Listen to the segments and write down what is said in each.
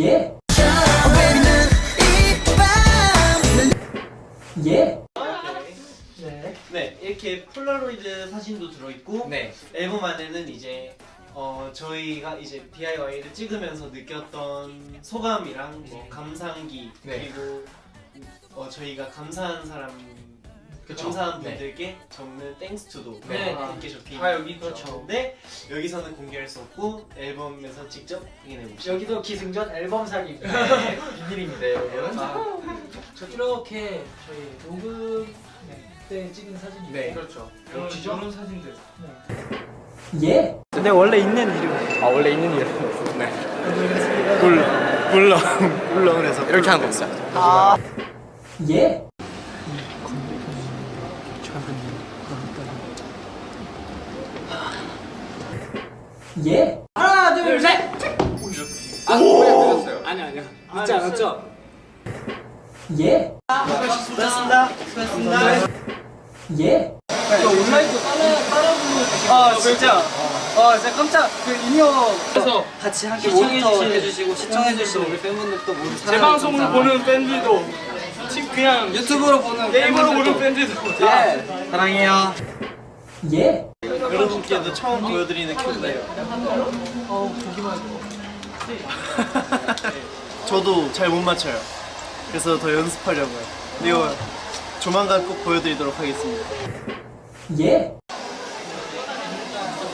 예. 이렇게 폴라로이드 사진도 들어있고 네. 앨범 안에는 이제 어, 저희가 이제 DIY를 찍으면서 느꼈던 소감이랑 뭐 감상기 네. 그리고 어, 저희가 감사한 사람 그쵸. 감사한 네. 분들께 적는 땡스 투도 네. 함께 적혀 다 여기 그렇죠. 근데 여기서는 공개할 수 없고 앨범에서 직접 확인해 보시죠. 여기도 기승전 앨범 사기입니다. 비밀입니다, 여러분. 아, 저 이렇게 저희 녹음 때 찍은 사진이고. 네. 그렇죠. 이런, 멋지죠? 이런 사진들. 예. 근데 원래 있는 이름. 아 원래 있는 이름. 네. 물 물렁 물렁해서 이렇게 하는 거 있어요. 아. 예. 예. 하나, 둘, 셋. 아 그냥 늦었어요. 아니 아니요. 늦지 않았죠? 예. 네. 수고하셨습니다. 수고하셨습니다. 예. 온라인도 따라 따라 부르는. 아 진짜. 아 진짜 깜짝 그 인형에서 같이 함께 시청해 해주시고 시청해주시는 우리 팬분들도 모두 제 방송을 보는 팬들도 지- 그냥 유튜브로 보는 네이버로 보는 팬들도 다 사랑해요. 예. 여러분께도 처음 보여드리는 큐브예요. 저도 잘 못 맞춰요. 그래서 더 연습하려고요. 근데 이거 조만간 꼭 보여드리도록 하겠습니다. 예.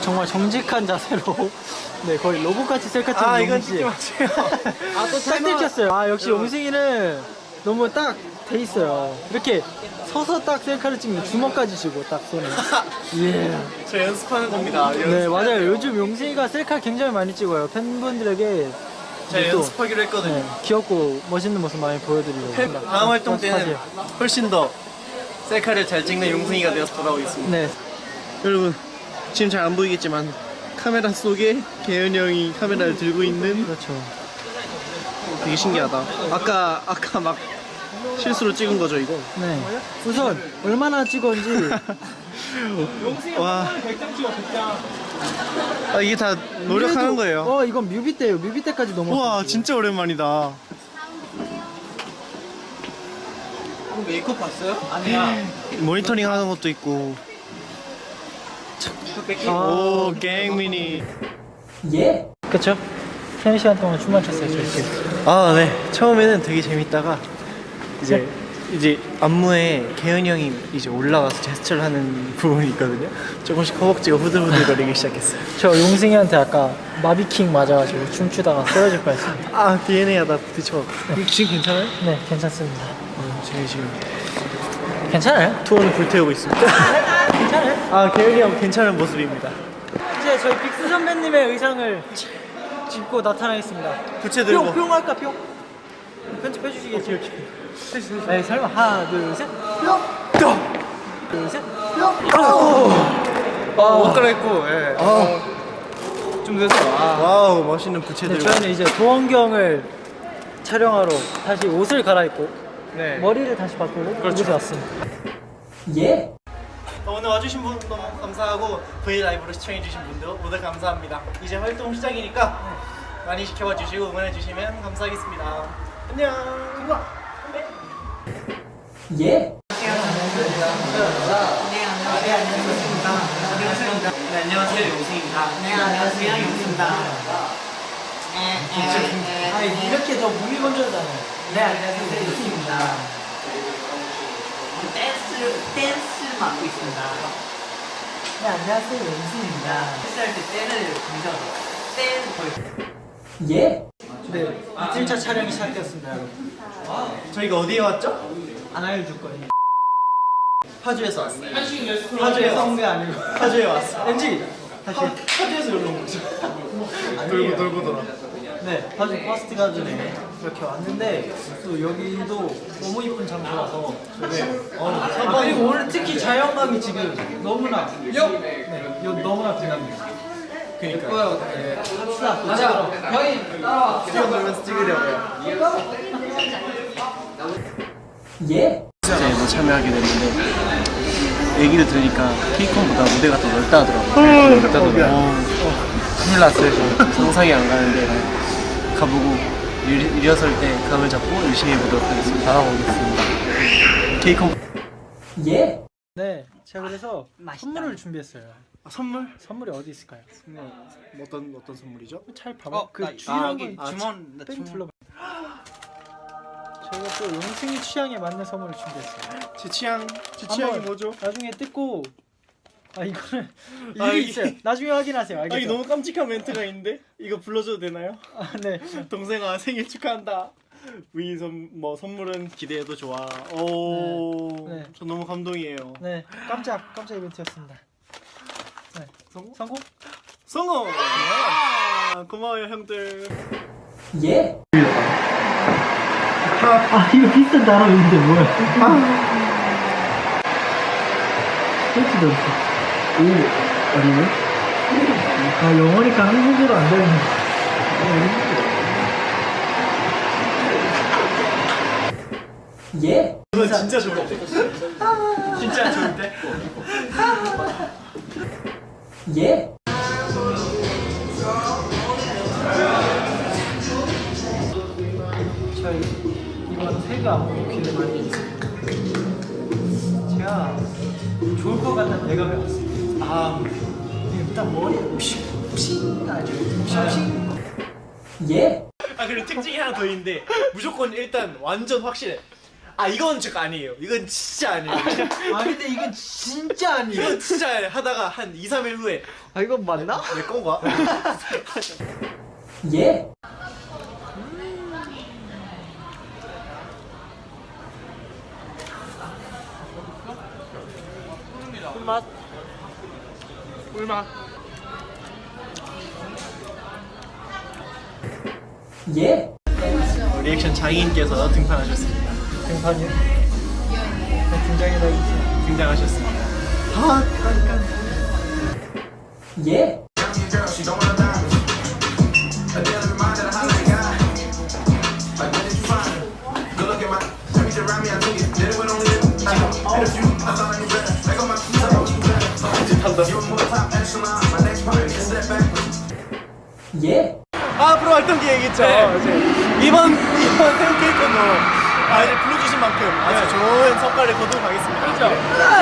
정말 정직한 자세로 네 거의 로봇같이 셀카 찍는 아 이건 찍지 마세요. 아또 딱 들켰어요. 아 역시 용승이는 너무 딱 돼 있어요. 이렇게 서서 딱 셀카를 찍는 주먹까지 쥐고 딱 손에. 예. 저 연습하는 겁니다. 네 연습. 맞아요. 요즘 용승이가 셀카 굉장히 많이 찍어요. 팬분들에게 제가 또, 연습하기로 했거든요. 네, 귀엽고 멋있는 모습 많이 보여드리려고. 팬- 다음 활동 때는 연습하세요. 훨씬 더 셀카를 잘 찍는 용승이가 되어서 돌아오겠습니다. 네. 여러분 지금 잘 안 보이겠지만 카메라 속에 개현이 형이 카메라를 들고 있는 그렇죠. 되게 신기하다. 아까 아까 막 실수로 찍은 거죠 이거? 네. 우선 얼마나 찍었는지 와. 100장 찍어 100장. 아, 이게 다 노력하는 그래도- 거예요. 어 이건 뮤비 때예요. 뮤비 때까지 넘었어요. 우와 진짜 오랜만이다. 메이크업 봤어요? 모니터링 하는 것도 있고. 아, 오 갱미니. 예. 그쵸? 3시간 동안 춤만 췄어요, 저희. 아 네. 처음에는 되게 재밌다가 이제 이제 안무에 개현이 형이 이제 올라가서 제스처를 하는 부분이 있거든요. 조금씩 허벅지가 후들후들거리기 시작했어요. 저 용승이한테 아까 마비킹 맞아가지고 춤추다가 쓰러질 뻔했습니다. 아 DNA 하다 부딪혀. 지금 괜찮아요? 네, 괜찮습니다. 어, 저희 지금 괜찮아요? 투어는 불태우고 있습니다. 괜찮아요? 아 개현이 형 괜찮은 모습입니다. 이제 저희 빅스 선배님의 의상을 입고 나타나겠습니다. 부채 들고. 뿅, 뿅 할까, 뿅? 편집해 주시겠죠? 네, 설마. 하나, 둘, 셋. 뿅! 뿅! 둘, 셋. 뿅! 아옷 갈아입고 예. 좀 늦었어. 아. 와우 멋있는 부채 네. 저희는 이제 도원경을 촬영하러 다시 옷을 갈아입고 네. 머리를 다시 바꾸고 그렇죠. 이곳에 왔습니다. 예. 어, 오늘 와주신 분 너무 감사하고 V 라이브로 시청해주신 분도 모두 감사합니다. 이제 활동 시작이니까 많이 지켜봐 주시고 응원해 주시면 감사하겠습니다. 안녕. 예. 네 안녕하세요 용승입니다. 네, 안녕하세요. 용입니다. 아 이렇게 더 몸이 건조하잖아요. 네, 안녕하세요. 용입니다. 댄스, 댄스 맡고 있습니다. 네 안녕하세요 용수입니다. 댄스할 때 댄을 굉장히 댄 예. 네. 이틀차 촬영이 시작되었습니다. 여러분. 저희가 어디에 왔죠? 안 알려줄 거예요. 파주에서 왔어요. 파주에서 온 게 아니고. 파주에 왔어. 왠지 다시. 파주에서 여기로 온 거죠. 돌고 돌고 돌아. 네, 파주 퍼스트 가든에 이렇게 왔는데 또 여기도 너무 이쁜 장소라서 네. 어, 그리고 오늘 특히 자연감이 지금 너무나 네, 이거 너무나 빛납니다. 그니까. 합시다. 맞아. 형이 따라와. 뛰어놀면서 찍으려고요. 예. 이제 뭐 참여하게 됐는데 얘기를 들으니까 케이콘보다 무대가 더 넓다 하더라고요. 넓다 하더라고요. 큰일 났어요. 상상이 안 가는데 가보고 리, 리허설 때 감을 잡고 열심히 해보도록 하겠습니다. 알아보겠습니다. 케이콘 예. 네, 제가 그래서 맛있다. 선물을 준비했어요. 선물? 선물이 어디 있을까요? 어떤 어떤 선물이죠? 잘 봐봐. 어, 그 나- 주인 아, 여기 주문, 나뺑 주문. 둘러봐. 저희가 또 용승이 취향에 맞는 선물을 준비했어요. 제 취향 제 한번 뭐죠? 나중에 뜯고 아 이거는 아, 이게- 있어요. 나중에 확인하세요. 아 알겠죠? 이게 너무 깜찍한 멘트가 있는데 이거 불러줘도 되나요? 아, 네. 동생아 생일 축하한다. 위선뭐 선물은 기대해도 좋아. 오, 네. 네. 저 너무 감동이에요. 네, 깜짝 깜짝 이벤트였습니다. 네, 성공? 성공? 성공! 아, 고마워요 형들. 예. 아 이거 비슷한 단어 있는데 뭐야? 그렇지도 않다. 오, 아니네. 아 영어니까 한국어로 안 되는. 예. 이거 진짜 좋을 때. 진짜 좋을 때. 예. 저희 이번 새가 기대 많이. 제가 좋을 것 같다는 대감이 왔어요. 아, 일단 머리 픽픽 아주 픽픽. 예. 아 그리고 특징이 하나 더 있는데 무조건 일단 완전 확실해. 아 이건 즉 아니에요. 이건 진짜 아니에요. 아 근데 이건 진짜 아니에요. 이건 진짜 하다가 한 2, 3일 후에 아 이건 맞나? 내 건가? 예. 꿀맛. 꿀맛. 예. 리액션 장인께서 등판하셨습니다. 등판이요? 네, 등장이라 해주세요. 등장하셨습니다. 예. 예. 아, 앞으로 활동 계획 있죠. 이제 이번 이번 팬케이크도 아 이제 불 러주신 만큼 아주 좋은 성과를 거두고 가겠습니다. 그렇죠.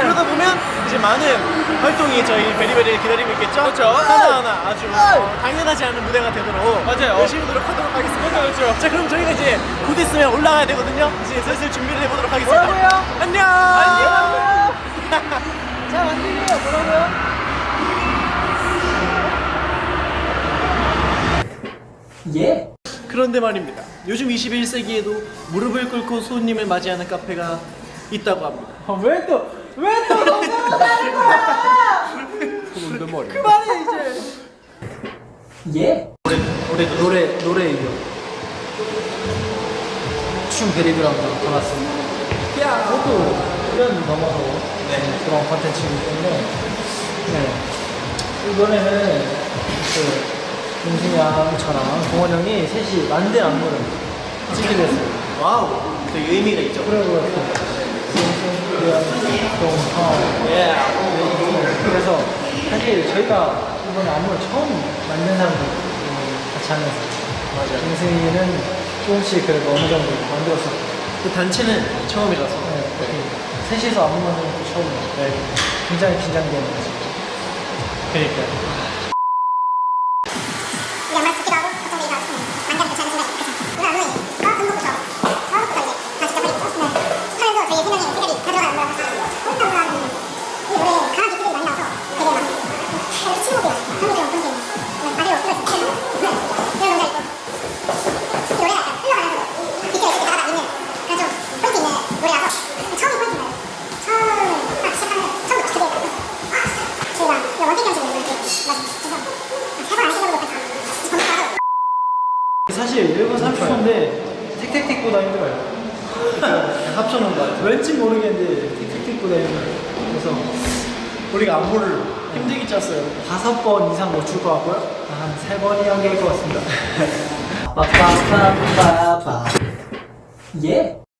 그러다 보면 이제 많은 활동이 저희 베리베리를 기다리고 있겠죠. 그렇죠. 하나하나 아주 어, 당연하지 않은 무대가 되도록 맞아요. 열심히 노력하도록 하겠습니다. 그렇죠. 자 그럼 저희가 이제 곧 있으면 올라가야 되거든요. 이제 슬슬 준비를 해보도록 하겠습니다. 뭐라고요? 안녕. 안녕. 자 만들게요. 뭐라고요? 예. 그런데 말입니다. 요즘 21세기에도 무릎을 꿇고 손님을 맞이하는 카페가 있다고 합니다. 아, 왜 또? 왜또 너무 다른 거야? 그만해 이제. 예. 노래 노래 노래 이거. 춤 베리그라운드 받았습니다. 야, 그것도 1년 넘어서 네. 그런 컨텐츠이기 때문에 네. 이번에는 그 용승이 형처럼 동원 형이 셋이 만든 안무를 찍기로 했어요. 와우, 되게 의미가 있죠. 코레오그래피 동성 예 그래서 사실 저희가 이번에 안무를 처음 만든 사람들 같이 하면서 맞아요 동승이는 조금씩 그래도 어느 정도 만들었었고 그 단체는 처음이라서. 네, 이렇게 셋이서 안무 만드는 것도 처음이에요 네. 굉장히 긴장되는 거죠 그러니까요. 친구들 한국이랑 분들. 아래로 끌어서 이런 동작이 있고. 이 노래가 약간 흘러가면서 비트가 이렇게 나가다 있는 그런 좀 포인트 있는 노래라서 처음이 포인트인가요? 처음 딱 시작하면 처음부터 되게 저희가 원택 형식으로 이렇게 맞아 그래서 세번 안 생각보다 다 전부 다 하더라고요. 사실 1분 30초인데 틱틱틱보다 힘들어요. 합쳐놓은 거 같아요. 왠지 모르겠는데 틱틱틱보다 힘들어요. 그래서 우리가 안무를 힘들게 짰어요. 다섯 번 이상 못 줄 것 같고요. 한 세 번이 한계일 것 같습니다. 빠빠빠빠빠. 예.